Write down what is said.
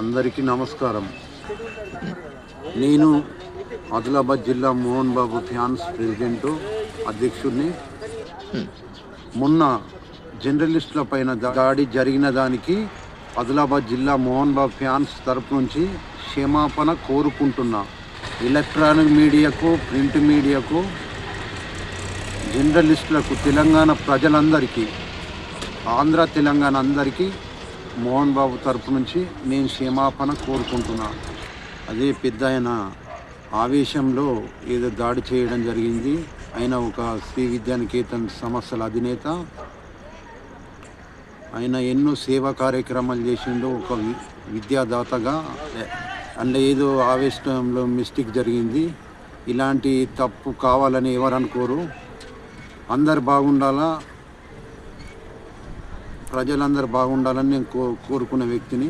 అందరికీ నమస్కారం. నేను ఆదిలాబాద్ జిల్లా మోహన్ బాబు ఫ్యాన్స్ ప్రెసిడెంట్ అధ్యక్షుడిని. మొన్న జర్నలిస్టుల పైన దాడి జరిగిన దానికి ఆదిలాబాద్ జిల్లా మోహన్ బాబు ఫ్యాన్స్ తరపు నుంచి క్షమాపణ కోరుకుంటున్నా. ఎలక్ట్రానిక్ మీడియాకు ప్రింట్ మీడియాకు జర్నలిస్టులకు తెలంగాణ ప్రజలందరికీ ఆంధ్ర తెలంగాణ అందరికీ మోహన్ బాబు తరపు నుంచి నేను క్షమాపణ కోరుకుంటున్నా. అదే పెద్ద ఆయన ఆవేశంలో ఏదో దాడి చేయడం జరిగింది. ఆయన ఒక శ్రీ విద్యానికేతన్ సంస్థల అధినేత. ఆయన ఎన్నో సేవా కార్యక్రమాలు చేసిండు. ఒక విద్యాదాతగా అండ్ ఏదో ఆవేశంలో మిస్టేక్ జరిగింది. ఇలాంటి తప్పు కావాలని ఎవరు అనుకోరు. అందరు బాగుండాలా? ప్రజలందరూ బాగుండాలని నేను కో కోరుకునే వ్యక్తిని